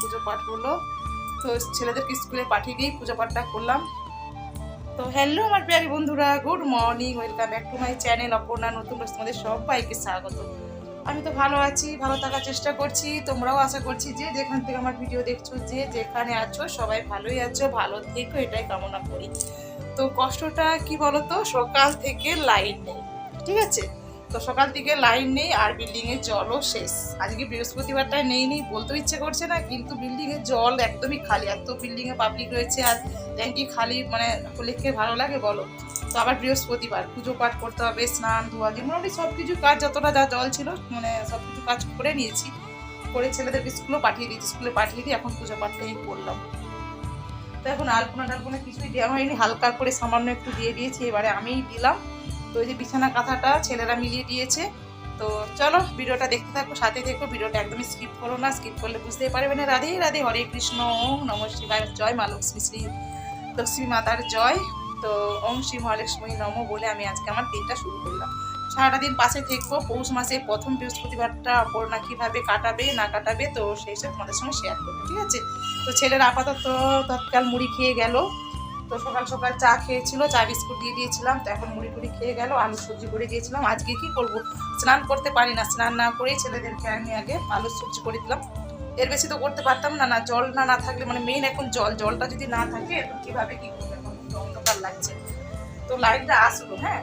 পুজো পাঠ হলো। তো ছেলেদেরকে স্কুলে পাঠিয়ে দিয়েই পুজো পাঠটা করলাম। তো হ্যালো আমার প্রিয় বন্ধুরা, good morning, welcome back to my channel Aparna নতুন তোমাদের সবাইকে স্বাগত। আমি তো ভালো আছি, ভালো থাকার চেষ্টা করছি। তোমরাও আশা করছি যে যেখান থেকে আমার ভিডিও দেখছ, যে যেখানে আছো, সবাই ভালোই আছো, ভালো থেকো, এটাই কামনা করি। তো কষ্টটা কি বলতো? সকাল থেকে লাইট নেই, ঠিক আছে? তো সকাল থেকে লাইন নেই আর বিল্ডিং এর জলও শেষ। আজকে বৃহস্পতিবারটা নেই নেই, বলতেও ইচ্ছে করছে না, কিন্তু বিল্ডিং এর জল একদমই খালি। এত বিল্ডিং এ পাবলিক রয়েছে আর ট্যাঙ্কি খালি মানে হলে কে ভালো লাগে বলো? তো আবার বৃহস্পতিবার পুজো পাঠ করতে হবে, স্নান ধোয়া দিয়ে মোটামুটি সব কিছু কাজ, যতটা যা জল ছিল মানে সব কিছু কাজ করে নিয়েছি। করে ছেলেদেরকে স্কুলেও পাঠিয়ে দিয়েছি, স্কুলে পাঠিয়ে দিয়ে এখন পুজো পাঠটাই করলাম। তো এখন আলপনা টালপনা কিছুই দেওয়া হয়নি, হালকা করে সামান্য একটু দিয়ে দিয়েছি, এবারে আমিই দিলাম। তো ওই যে বিছানা কাঁথাটা ছেলেরা মিলিয়ে দিয়েছে। তো চলো ভিডিওটা দেখতে থাকো সাথে দেখো ভিডিওটা একদমই স্কিপ করো না স্কিপ করলে বুঝতেই পারবে না। রাধে রাধে, হরে কৃষ্ণ, ওম নম শিবায়, জয় মা লক্ষ্মী শ্রী, লক্ষ্মী মাতার জয়। তো ওম শ্রী মহালক্ষ্মী নম বলে আমি আজকে আমার দিনটা শুরু করলাম। সারাটা দিন পাশে থাকব পৌষ মাসে প্রথম বৃহস্পতিবারটা অপর্ণা কীভাবে কাটাবে, না কাটাবে, তো সেই সব তোমাদের সঙ্গে শেয়ার করব, ঠিক আছে? তো ছেলেরা আপাতত তৎকাল মুড়ি খেয়ে গেল। তো সকাল সকাল চা খেয়েছিল, চা বিস্কুট দিয়ে দিয়েছিলাম, তো এখন মুড়ি টুড়ি খেয়ে গেল আলু সবজি করে দিয়েছিলাম। আজকে কি করব? স্নান করতে পারি না, স্নান না করেই ছেলেদেরকে আমি আগে আলু সবজি করে দিলাম। এর বেশি তো করতে পারতাম না না জল না না থাকলে মানে মেইন এখন জল, জলটা যদি না থাকে কীভাবে কি করবে? এখন অন্ধকার লাগছে। তো লাইনটা আসলো হ্যাঁ?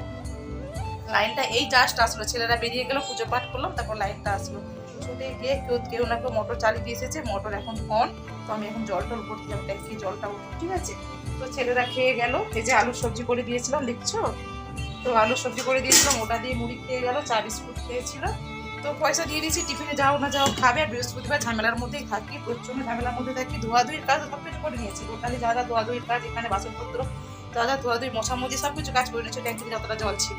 লাইনটা এই জাস্ট আসলো, ছেলেরা বেরিয়ে গেল, পুজো পাঠ করলাম, তারপর লাইনটা আসলো। ছুটে গিয়ে কেউ কেউ না কেউ মোটর চালিয়ে দিয়ে এসেছে মোটর এখন অন তো আমি এখন জল টল করতে যাব জলটা উঠবো ঠিক আছে? তো ছেলেরা খেয়ে গেল। এই যে আলুর সবজি করে দিয়েছিলাম দেখছ তো আলুর সবজি করে দিয়েছিলাম ওটা দিয়ে মুড়ি খেয়ে গেল, চা, বিস্কুট খেয়েছিল। তো পয়সা দিয়ে দিয়েছি, টিফিনে যাও না যাও খাবে, আর বৃহস্পতিবার ঝামেলার মধ্যেই থাকি, প্রচণ্ড ঝামেলার মধ্যে থাকি। ধোয়াধুয়ির কাজ সব কিছু করে নিয়েছি। টোটালি যা যা ধোয়াধুয়ির কাজ, এখানে বাসনপত্র, যা যা ধোয়াধুয়ি, মশামুজি, সব কিছু কাজ করে নিয়েছি। ট্যাঙ্কিতে যতটা জল ছিল।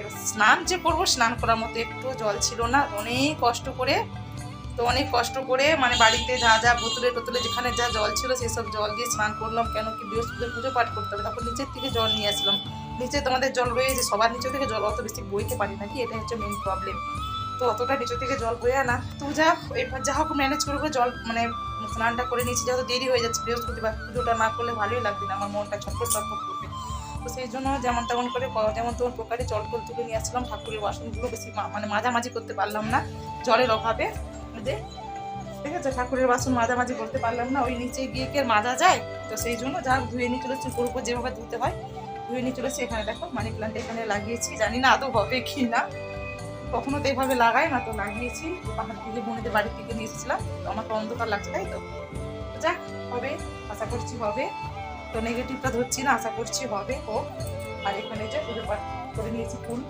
এবার স্নান যে করব, স্নান করার মতো একটু জল ছিল না। অনেক কষ্ট করে তো অনেক কষ্ট করে মানে বাড়িতে যা যা বোতলে টোতলে যেখানে যা জল ছিল সেসব জল দিয়ে স্নান করলাম। কেন কি বৃহস্পতিবার পুজো পাঠ করতে হবে, তখন নিচের থেকে জল নিয়ে আসলাম। নিচে তোমাদের জল রয়েছে সবার নিচে থেকে জল, অত বেশি বইতে পারি নাকি এটা হচ্ছে মেন প্রবলেম তো অতটা নিচে থেকে জল বয়ে না তো যা, এবার যা হোক ম্যানেজ করে করে জল মানে স্নানটা করে নিয়েছি, যেহেতু দেরি হয়ে যাচ্ছে বৃহস্পতিবার পুজোটা না করলে ভালোই লাগবে না, আমার মনটা ছটফট ছটফট করবে। তো সেই জন্য যেমন তেমন করে যেমন তেমন প্রকারে জল তুলে নিয়ে আসলাম, ঠাকুরের বাসনগুলো বেশি মানে মাঝামাঝি করতে পারলাম না, জলের অভাবে। যে। ঠিক আছে, ঠাকুরের বাসন মাঝামাঝি করতে পারলাম না, ওই নিচে গিয়ে কি আর মাজা যায়? তো সেই জন্য যা ধুয়ে নিয়ে চলেছি উপর উপর যেভাবে ধুতে হয়, ধুয়ে নিয়ে চলেছি। এখানে দেখো মানি প্লান্ট এখানে লাগিয়েছি। জানি না আদৌ হবে কি না। কখনো তো এইভাবে লাগাই না, তো লাগিয়েছি। পাহাড় থেকে বোনেদের বাড়ি থেকে নিয়ে এসেছিলাম। তো আমার তো অন্ধকার লাগছে, তাই তো? যাক, হবে, আশা করছি হবে। তো নেগেটিভটা ধরছি না, আশা করছি হবে। হোক, আর এখানে যে পুজো পাঠ করে নিয়েছি ফুল।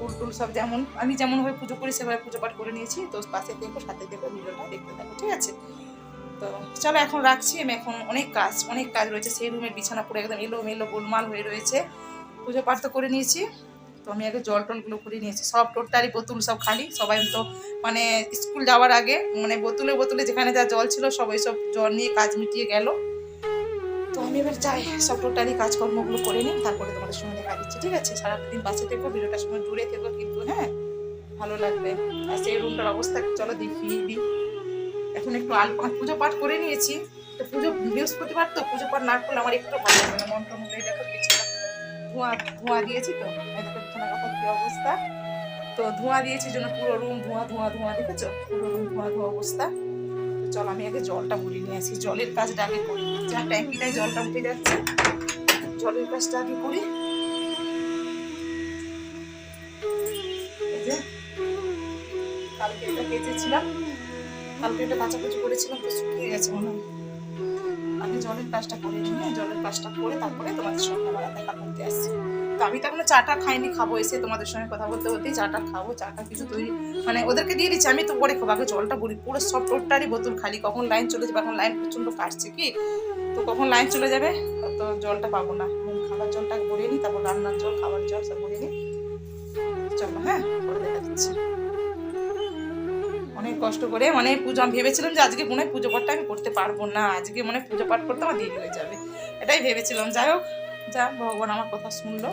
ফুল টুল সব যেমন, আমি যেমনভাবে পুজো করি, সেভাবে পুজো পাঠ করে নিয়েছি। তো পাশে দেখো, সাথে দেখো ভিডিওটা, দেখতে থাকো, ঠিক আছে? তো চলো, এখন রাখছি। আমি এখন অনেক কাজ অনেক কাজ রয়েছে। সেই রুমের বিছানা পুরো একদম এলো মেলো গোলমাল হয়ে রয়েছে। পুজো পাঠ তো করে নিয়েছি। তো আমি আগে জল টলগুলো করে নিয়েছি। সব টোটালি বোতল সব খালি। সবাই তো মানে স্কুল যাওয়ার আগে মানে বোতলে বোতলে যেখানে যা জল ছিল সবাই সব জল নিয়ে কাজ মিটিয়ে গেল। আমি এবার যাই। সব টোটালি কাজকর্মগুলো করে নিই, তারপরে তোমাদের সঙ্গে দেখা দিচ্ছি, ঠিক আছে? সারাদিন বাসে থেকো ভিডিওটার সময় দূরে থেকো কিন্তু হ্যাঁ? ভালো লাগবে। আর সেই রুমটার অবস্থা চলো দেখিয়ে দিই। এখন একটু আলপনা পুজো পাঠ করে নিয়েছি। তো পুজো, বৃহস্পতিবার তো, পুজো পাঠ না করলে আমার একটু ভালো লাগবে না, মনে দেখো ধোঁয়া ধোঁয়া দিয়েছি তো দেখো কথা কি অবস্থা। তো ধোঁয়া দিয়েছি জন্য পুরো রুম ধোঁয়া ধোঁয়া ধোঁয়া, দেখেছ? পুরো রুম ধোঁয়া ধোঁয়া অবস্থা। চল, আমি আগে জলটা ভরে নিয়ে আসি। জলের কাজটা আগে করি। যা ট্যাঙ্কিটায় জলটা উঠে যাচ্ছে, জলের কাজটা আগে করি। কালকে এটা কেচেছিলাম। কালকে এটা কাচাকুচি করেছিলাম, তো শুকিয়ে গেছে মনে হয়। জলের কাজটা করে নিই হ্যাঁ? জলের কাজটা করে তারপরে তোমাদের সঙ্গে আবার দেখা করতে আসছি। তো আমি তো চাটা খাইনি, খাব এসে তোমাদের সঙ্গে কথা বলতে বলতেই চাটা খাব চাটা কিছু তৈরি মানে ওদেরকে দিয়ে দিচ্ছি, আমি তো পরে খাব, আগে জলটা বলি পুরো সব টোটারই বোতল খালি, কখন লাইন চলে যাবে, এখন লাইন প্রচণ্ড কাটছে কি? তো কখন লাইন চলে যাবে? তো জলটা পাবো না। খাবার জলটা ভরে নিই তারপর রান্নার জল, খাবার জল সব ভরে নিই চলো হ্যাঁ দেখা দিচ্ছি অনেক কষ্ট করে মানে পুজো, আমি ভেবেছিলাম যে আজকে মনে হয় পুজো পাঠটা আমি করতে পারব না, আজকে মনে হয় পুজো পাঠ করতে আমার দেরি হয়ে যাবে। এটাই ভেবেছিলাম। যাই হোক, যা ভগবান আমার কথা শুনলো।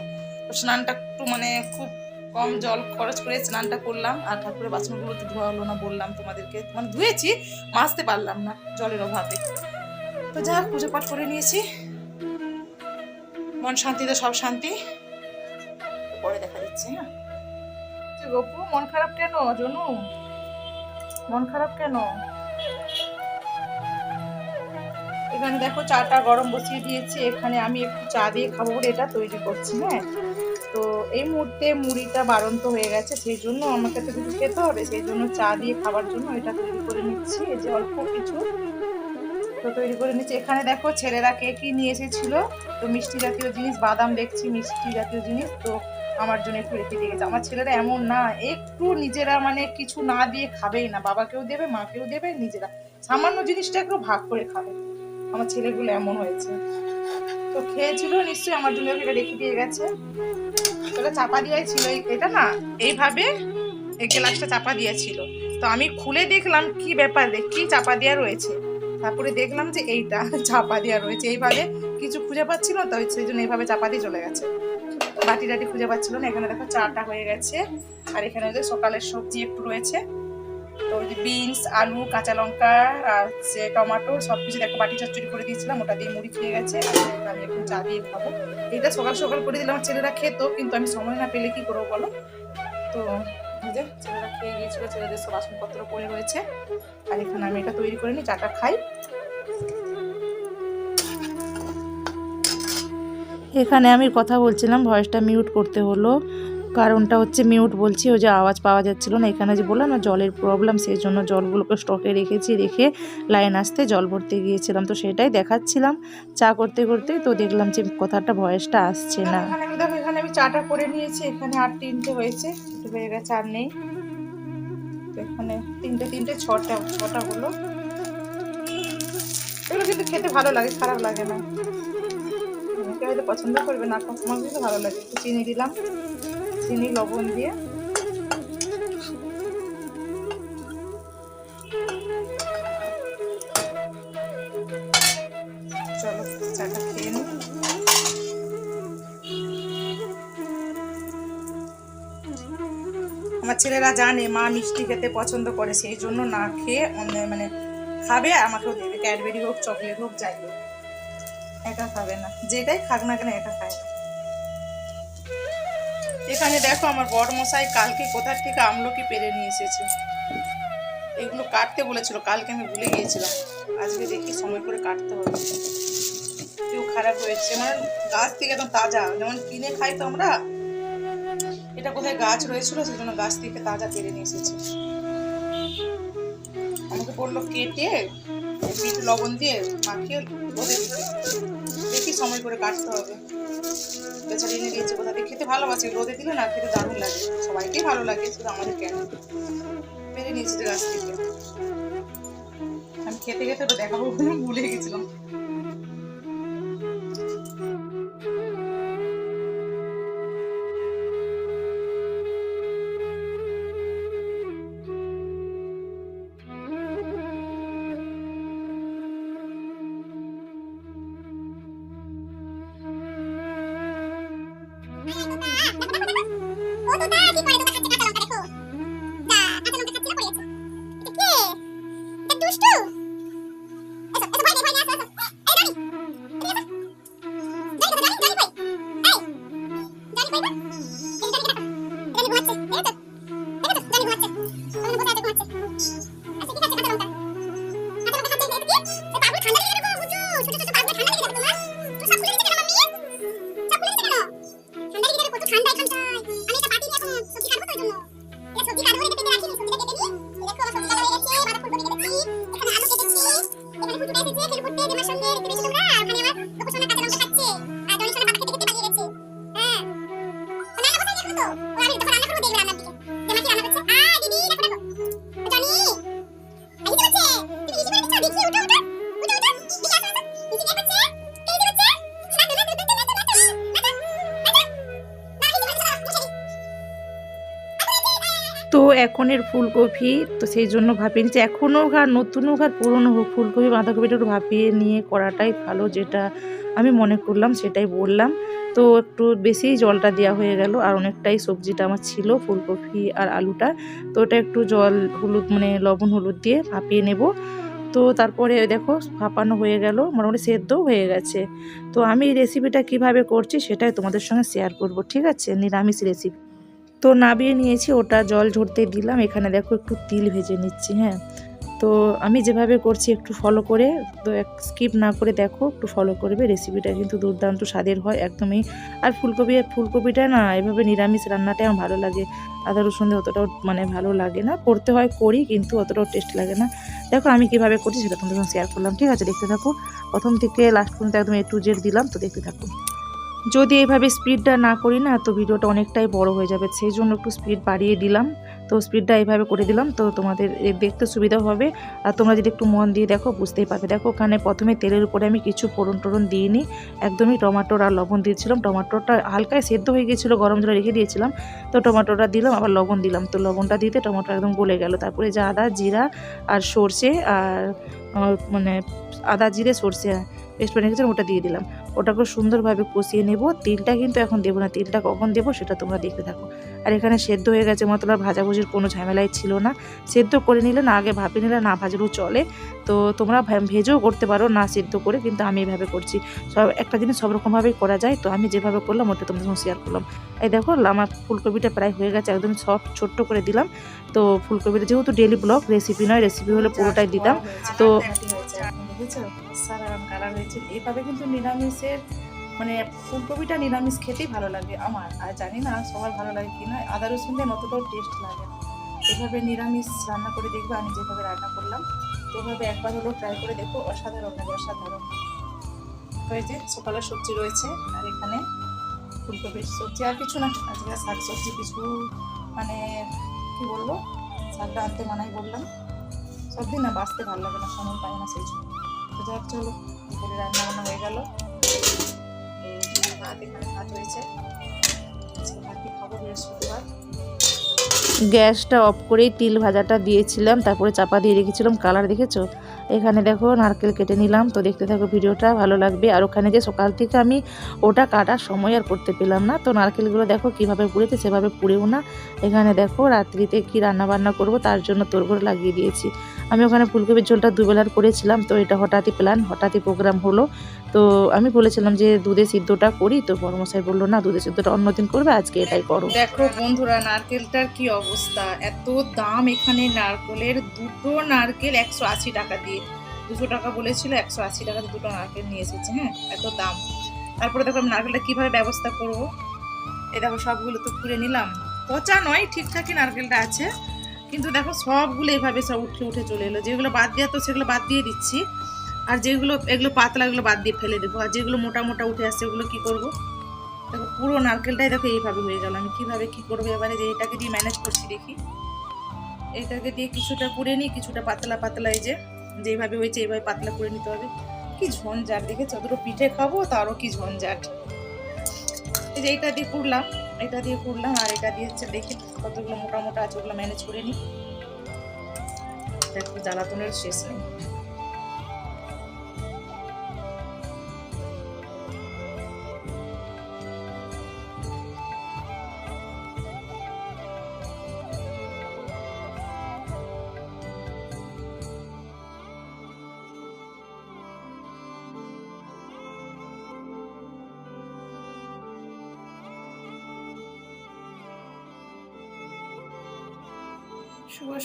স্নানটা একটু মানে খুব কম জল খরচ করে স্নানটা করলাম, আর ঠাকুরের বাসনগুলো তো ধোয়া হলো না বললাম তোমাদেরকে। মানে ধুয়েছি, মাজতে পারলাম না জলের অভাবে। তো যা পুজো পাঠ করে নিয়েছি। মন শান্তিতে সব শান্তি। পরে দেখা যাচ্ছে হ্যাঁ? গপু, মন খারাপ কেন? জনু? মন খারাপ কেন? এখানে দেখো চাটা গরম বসিয়ে দিয়েছি, এখানে আমি একটু চা দিয়ে খাব বলে এটা তৈরি করছি হ্যাঁ? তো এই মুহূর্তে মুড়িটা বাড়ন্ত হয়ে গেছে, সেই জন্য আমাকে তো কিছু খেতে হবে, সেই জন্য চা দিয়ে খাবার জন্য এটা তৈরি করে নিচ্ছি, এই যে অল্প কিছু। তো তৈরি করে নিচ্ছি। এখানে দেখো ছেলেরা কে কি নিয়ে এসেছিল? তো মিষ্টি জাতীয় জিনিস, বাদাম দেখছি, মিষ্টি জাতীয় জিনিস, তো আমার জন্য একটু রেখে দিয়ে গেছে। আমার ছেলেরা এমন না, একটু নিজেরা মানে কিছু না দিয়ে খাবেই না। বাবাকেও দেবে, মাকেও দেবে, নিজেরা। সামান্য জিনিসটা একটু ভাগ করে খাবে। আমার ছেলেগুলো এমন হয়েছে। তো খেয়েছিল নিশ্চয়ই, আমার জন্য এটা রেখে দিয়ে গেছে। ওটা চাপা দিয়াই ছিল। এটা না, এইভাবে এই গ্লাসটা চাপা দিয়েছিল তো আমি খুলে দেখলাম কি ব্যাপার কি চাপা দেওয়া রয়েছে। তারপরে দেখলাম যে এইটা চাপা দেওয়া রয়েছে। এইভাবে কিছু খুঁজে পাচ্ছিল তো সেই জন্য এইভাবে চাপা দিয়ে চলে গেছে। বাটি টাটি খুঁজে পাচ্ছিল না, এখানে দেখো চাটা হয়ে গেছে। আর এখানে যে সকালের সবজি একটু রয়েছে। তো ওই যে বিনস, আলু, কাঁচা লঙ্কা, আর হচ্ছে টমেটো সব কিছু দেখো বাটি চচ্চড়ি করে দিয়েছিলাম, ওটা দিয়ে মুড়ি খেয়ে গেছে। আমি এখন চা দিয়ে খাব। এটা সকাল সকাল করে দিলাম ছেলেরা খেতো, কিন্তু আমি সময় না পেলে কি করব বলো? তো যে ছেলেরা খেয়ে গিয়েছিল, ছেলেদের সব বাসনপত্র পড়ে রয়েছে। আর এখানে আমি এটা তৈরি করে নিই, চাটা খাই। এখানে আমি কথা বলছিলাম, ভয়েসটা মিউট করতে হলো। কারণটা হচ্ছে মিউট বলছি, ওই যে আওয়াজ পাওয়া যাচ্ছিল না, এখানে যে বললাম না, জলের প্রবলেম সেই জন্য জলগুলোকে স্টকে রেখেছি, রেখে লাইন আসতে জল ভরতে গিয়েছিলাম। তো সেটাই দেখাচ্ছিলাম, চা করতে করতে তো দেখলাম যে কথাটা, ভয়েসটা আসছে না। এখানে আমি চাটা করে নিয়েছি, এখানে আর তিনটে হয়েছে, একটু হয়ে গেছে আর নেই। এখানে তিনটে তিনটে, ছটা ছটা হলো এগুলো কিন্তু খেতে ভালো লাগে, খারাপ লাগে না। অনেকে হয়তো পছন্দ করবে না। আমার কিন্তু ভালো লাগে। একটু চিনি দিলাম। চিনি, লবণ দিয়ে। চলো আমার ছেলেরা জানে, মা মিষ্টি খেতে পছন্দ করে, সেই জন্য না খেয়ে অন্য- মানে খাবে আমাকেও দেবে। ক্যাডবেরি হোক, চকলেট হোক, যাই হোক। একা খাবে না। যেটাই খাক না কেন একা খায় না। এখানে দেখো আমার বড় মশাই কালকে কোথার থেকে আমলকি পেরে নিয়ে এসেছে। এগুলো কাটতে বলেছিল, কালকে আমি ভুলে গিয়েছিলাম। আজকে দেখি সময় করে কাটতে হবে। কেউ খারাপ হয়েছে মানে গাছ থেকে একদম তাজা। যেমন কিনে খাই তো আমরা এটা কোথায় গাছ রয়েছিল সেই জন্য গাছ থেকে তাজা পেরে নিয়ে এসেছে। আমাকে বলল কেটে, বিট লবণ দিয়ে মাখিয়ে রোদে দিতে। সময় করে কাটতে হবে। বেচারি এনে দিয়েছে কোথা থেকে? খেতে ভালোবাসে, রোদে দিলে না খেতে দারুণ লাগে। সবাইকেই ভালো লাগে, শুধু আমাদের কেন? পেরে নিয়েছি গাছ থেকে। আমি খেতে খেতে তো দেখাবো বলে ভুলে গেছিলাম। তো এখনের ফুলকপি, তো সেই জন্য ভাপিয়ে নিচ্ছি এখনও হোক আর নতুন আর পুরনো হোক ফুলকপি, বাঁধাকপিটা একটু ভাপিয়ে নিয়ে করাটাই ভালো যেটা আমি মনে করলাম, সেটাই বললাম। তো একটু বেশি জলটা দেওয়া হয়ে গেল আর অনেকটাই সবজিটা আমার ছিল, ফুলকপি আর আলুটা। তো ওটা একটু জল, হলুদ মানে লবণ, হলুদ দিয়ে ভাপিয়ে নেব। তো তারপরে দেখো ভাপানো হয়ে গেল, মোটামুটি সেদ্ধও হয়ে গেছে। তো আমি এই রেসিপিটা কীভাবে করছি সেটাই তোমাদের সঙ্গে শেয়ার করব, ঠিক আছে? নিরামিষ রেসিপি তো নাবিয়ে নিয়েছি, ওটা জল ঝরতে দিলাম। এখানে দেখো একটু তিল ভেজে নিচ্ছি হ্যাঁ। তো আমি যেভাবে করছি একটু ফলো করে, তো এক স্কিপ না করে দেখো, একটু ফলো করবে রেসিপিটা কিন্তু দুর্দান্ত স্বাদের হয়, একদমই। আর ফুলকপি, ফুলকপিটা না, এভাবে নিরামিষ রান্নাটাই আমার ভালো লাগে। আদা, রসুন দিয়ে অতটাও মানে ভালো লাগে না। করতে হয়, করি, কিন্তু অতটাও টেস্ট লাগে না। দেখো আমি কীভাবে করছি সেটা তোমাদের সঙ্গে শেয়ার করলাম, ঠিক আছে? দেখতে থাকো। প্রথম থেকে লাস্ট পর্যন্ত একদম এ টু জেড দিলাম, তো দেখতে থাকো। যদি এইভাবে স্পিডটা না করি না, তো ভিডিওটা অনেকটাই বড় হয়ে যাবে। সেই জন্য একটু স্পিড বাড়িয়ে দিলাম। তো স্পিডটা এইভাবে করে দিলাম, তো তোমাদের দেখতে সুবিধা হবে। আর তোমরা যদি একটু মন দিয়ে দেখো, বুঝতেই পারবে। দেখো, ওখানে প্রথমে তেলের উপরে আমি কিছু ফোড়ন টোড়ন দিইনি। একদমই টমাটোর আর লবণ দিয়েছিলাম। টমাটোটা হালকায় সেদ্ধ হয়ে গিয়েছিল, গরম জলে রেখে দিয়েছিলাম। তো টমাটোটা দিলাম, আবার লবণ দিলাম। তো লবণটা দিতে টমেটো একদম গলে গেল। তারপরে যে আদা, জিরা আর সর্ষে আর মানে আদা, জিরে, সর্ষে পেস্ট বানিয়ে রেখেছিলাম ওটা দিয়ে দিলাম। ওটাকে সুন্দরভাবে কষিয়ে নেব। তিলটা কিন্তু এখন দেবো না। তিলটা কখন দেবো সেটা তোমরা দেখতে থাকো। আর এখানে সেদ্ধ হয়ে গেছে মতলব আর ভাজাভুজির কোনো ঝামেলাই ছিল না। সেদ্ধ করে নিলে না, আগে ভাপে নিলে না ভাজলেও চলে। তো তোমরা ভেজেও করতে পারো না সেদ্ধ করে, কিন্তু আমি এভাবে করছি। সব একটা জিনিস সব রকমভাবেই করা যায়। তো আমি যেভাবে করলাম, ওটা তোমাদের সঙ্গে শেয়ার করলাম। এই দেখো, আমার ফুলকপিটা প্রায় হয়ে গেছে। একদম সব ছোট্ট করে দিলাম। তো ফুলকপিটা যেহেতু ডেলি ব্লগ রেসিপি নয় রেসিপি হলে পুরোটাই দিতাম। তো বুঝেছ সাধারণ কালার হয়েছে। এইভাবে কিন্তু নিরামিষের মানে ফুলকপিটা নিরামিষ খেতেই ভালো লাগে আমার। আর জানি না সবার ভালো লাগে কি না, আদা রসুন দিয়ে অতটাও টেস্ট লাগে না। এভাবে নিরামিষ রান্না করে দেখবে আমি যেভাবে রান্না করলাম। তো ওভাবে একবার হলেও ট্রাই করে দেখো, অসাধারণ লাগে, অসাধারণ। যে সকালের সবজি রয়েছে, আর এখানে ফুলকপির সবজি, আর কিছু না। আজকে শাক সবজি কিছু মানে কি বলব, শাকটা আনতে মানাই বললাম। সব দিন না বাঁচতে ভালো লাগে না, সময় পাই না সেই জন্য। যাক, চলো রান্না বান্না হয়ে গেল। ভাত, এখানে ভাত হয়েছে। গ্যাসটা অফ করেই তিল ভাজাটা দিয়েছিলাম, তারপরে চাপা দিয়ে রেখেছিলাম, কালার দেখেছ? এখানে দেখো নারকেল কেটে নিলাম। তো দেখতে থাকো ভিডিওটা, ভালো লাগবে। আর ওখানে যে সকাল থেকে আমি ওটা কাটার সময় আর করতে পেলাম না। তো নারকেলগুলো দেখো কীভাবে পুড়েছে সেভাবে পুড়েও না। এখানে দেখো রাত্রিতে কি রান্না বান্না করব তার জন্য তোরগোড় লাগিয়ে দিয়েছি। আমি ওখানে ফুলকপির ঝোলটা দুবেলার করেছিলাম। তো এটা হঠাৎই প্ল্যান হঠাৎই প্রোগ্রাম হলো। তো আমি বলেছিলাম যে দুধে সিদ্ধটা করি। তো বড়মশাই বলল, না, দুধে সিদ্ধটা অন্যদিন করবে, আজকে এটাই করো। দেখো বন্ধুরা, নারকেলটার কি অবস্থা? এত দাম এখানে নারকেলের। দুটো নারকেল একশো আশি টাকা দিয়ে দুশো টাকা বলেছিল, একশো আশি টাকা দুটো নারকেল নিয়ে এসেছে হ্যাঁ এত দাম। তারপরে দেখো আমি নারকেলটা কীভাবে ব্যবস্থা করব? এই দেখো সবগুলো তো খুলে নিলাম। পচা নয়, ঠিকঠাকই নারকেলটা আছে, কিন্তু দেখো সবগুলো এভাবে সব উঠে উঠে চলে এলো। যেগুলো বাদ দেওয়া তো সেগুলো বাদ দিয়ে দিচ্ছি। আর যেগুলো, এগুলো পাতলা, এগুলো বাদ দিয়ে ফেলে দেবো। আর যেগুলো মোটা মোটা উঠে আসছে, ওগুলো কী করব? দেখো পুরো নারকেলটাই দেখো এইভাবে হয়ে গেল। আমি কীভাবে কী করব? এবারে যে এটাকে দিয়ে ম্যানেজ করছি দেখি। এটাকে দিয়ে কিছুটা করে নিই, কিছুটা পাতলা পাতলা এই যে। যেভাবে হয়েছে এইভাবে পাতলা করে নিতে হবে। কি ঝঞ্ঝাট দেখে যতটা পিঠে খাব, তারও কি ঝঞ্ঝাট। এই যে এইটা দিয়ে করলাম এটা দিয়ে করলাম আর এটা দিয়ে হচ্ছে দেখি কতগুলো মোটা মোটা আছে, ওগুলো ম্যানেজ করে নিই। দেখো, জ্বালাতনের শেষ নেই।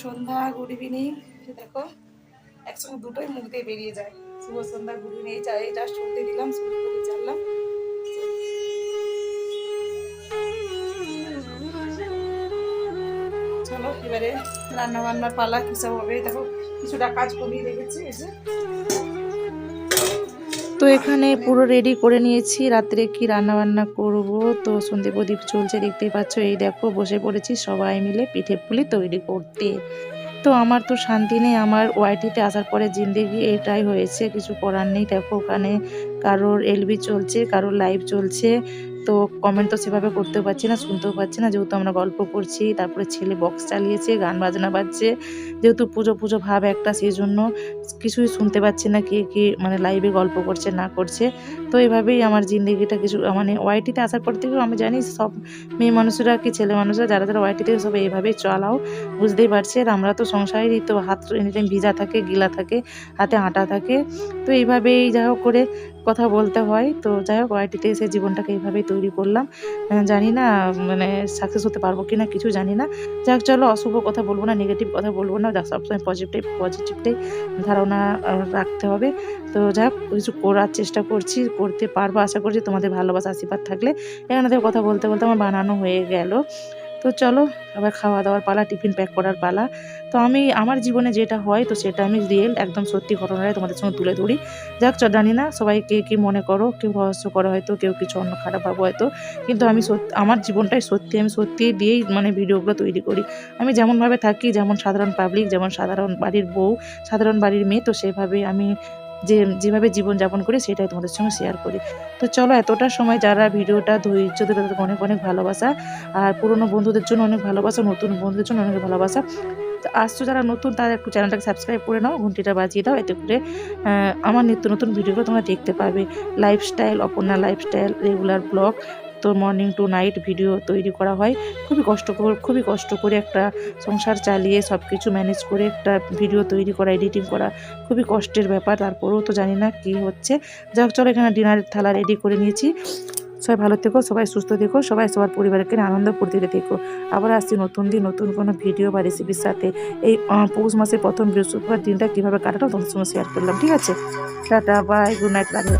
সন্ধ্যা গুড ইভিনিং দেখো, একসঙ্গে দুটোই মুখ দিয়ে বেরিয়ে যায়। শুভ সন্ধ্যা গুড ইভিনিং এই চা এই শুনতে দিলাম করে চাললাম চলো, এবারে রান্না বান্নার পালা কিসব হবে? দেখো, কিছুটা কাজ কমিয়ে রেখেছি এসে তো এখানে পুরো রেডি করে নিয়েছি। রাত্রে কি রান্না বান্না করব? তো সন্ধে প্রদীপ চলছে, দেখতেই পাচ্ছ। এই দেখো, বসে পড়েছি সবাই মিলে পিঠে পুলি তৈরি করতে। তো আমার তো শান্তি নেই, আমার ওয়াইটিতে আসার পরে জিন্দেগি এটাই হয়েছে, কিছু করার নেই। দেখো, ওখানে কারোর এলবি চলছে, কারোর লাইভ চলছে। তো কমেন্ট তো সেভাবে করতেও পারছি না, শুনতেও পারছি না। যেহেতু আমরা গল্প করছি, তারপরে ছেলে বক্স চালিয়েছে, গান বাজনা বাজছে। যেহেতু পুজো পুজো ভাব একটা সেই জন্য কিছুই শুনতে পাচ্ছি না, কে কে মানে লাইভে গল্প করছে, না করছে। তো এভাবেই আমার জিন্দগিটা কিছু মানে ওয়াইটিতে আসার পর থেকেও আমি জানি সব মেয়ে মানুষরা কি ছেলে মানুষরা, যারা যারা ওয়াইটিতে সব এইভাবেই চালাও, বুঝতেই পারছি। আর আমরা তো সংসারেরই তো হাত এনিটাইম ভিজা থাকে, গিলা থাকে, হাতে আটা থাকে। তো এইভাবেই যা হোক করে কথা বলতে হয়। তো যাই হোক ওয়াইটিতে এসে জীবনটাকে এইভাবেই তৈরি করলাম। জানি না মানে সাকসেস হতে পারব কি না কিছু জানি না। যাক, চলো অশুভ কথা বলব না নেগেটিভ কথা বলব না সবসময় পজিটিভ পজিটিভটাই ধারণা রাখতে হবে। তো যাই হোক, কিছু করার চেষ্টা করছি, করতে পারব, আশা করছি তোমাদের ভালোবাসা, আশীর্বাদ থাকলে। এখানে কথা বলতে বলতে আমার বানানো হয়ে গেল। তো চলো, আবার খাওয়া দাওয়ার পালা, টিফিন প্যাক করার পালা। তো আমি, আমার জীবনে যেটা হয়, তো সেটা আমি রিয়েল একদম সত্যি ঘটনাটাই তোমাদের সঙ্গে তুলে ধরি। যাক জানি না, সবাই কে কী মনে করো, কেউ রহস্য করো হয়তো, কেউ কিছু অন্য খারাপ ভাবো হয়তো। কিন্তু আমি আমার জীবনটাই সত্যি, আমি সত্যি দিয়েই মানে ভিডিওগুলো তৈরি করি। আমি যেমনভাবে থাকি, যেমন সাধারণ পাবলিক যেমন সাধারণ বাড়ির বউ, সাধারণ বাড়ির মেয়ে, তো সেভাবে আমি যে, যেভাবে জীবনযাপন করি সেটাই তোমাদের সঙ্গে শেয়ার করি। তো চলো এতটা সময় যারা ভিডিওটা ধৈর্য ধরে তাদেরকে অনেক অনেক ভালোবাসা, আর পুরনো বন্ধুদের জন্য অনেক ভালোবাসা, নতুন বন্ধুদের জন্য অনেক ভালোবাসা। তো আসছো যারা নতুন, তারা একটু চ্যানেলটাকে সাবস্ক্রাইব করে নাও ঘুমটিটা বাজিয়ে দাও, এতে করে আমার নিত্য নতুন ভিডিওগুলো তোমরা দেখতে পাবে। Lifestyle Aparna lifestyle regular vlog তো মর্নিং টু নাইট ভিডিও তৈরি করা হয়। খুবই কষ্ট খুবই কষ্ট করে একটা সংসার চালিয়ে সব কিছু ম্যানেজ করে একটা ভিডিও তৈরি করা এডিটিং করা খুবই কষ্টের ব্যাপার। তারপরেও তো জানি না কী হচ্ছে। যাক, চলো এখানে ডিনারের থালা রেডি করে নিয়েছি। সবাই ভালো থেকো, সবাই সুস্থ থেকো, সবাই সবার পরিবারকে আনন্দ ফুর্তিতে থেকো। আবার আসছি নতুন দিন, নতুন কোনো ভিডিও বা রেসিপির সাথে। এই পৌষ মাসের প্রথম বৃহস্পতিবার দিনটা কীভাবে কাটানো, তোমাদের সঙ্গে শেয়ার করলাম। ঠিক আছে? Tata bye good night Radhe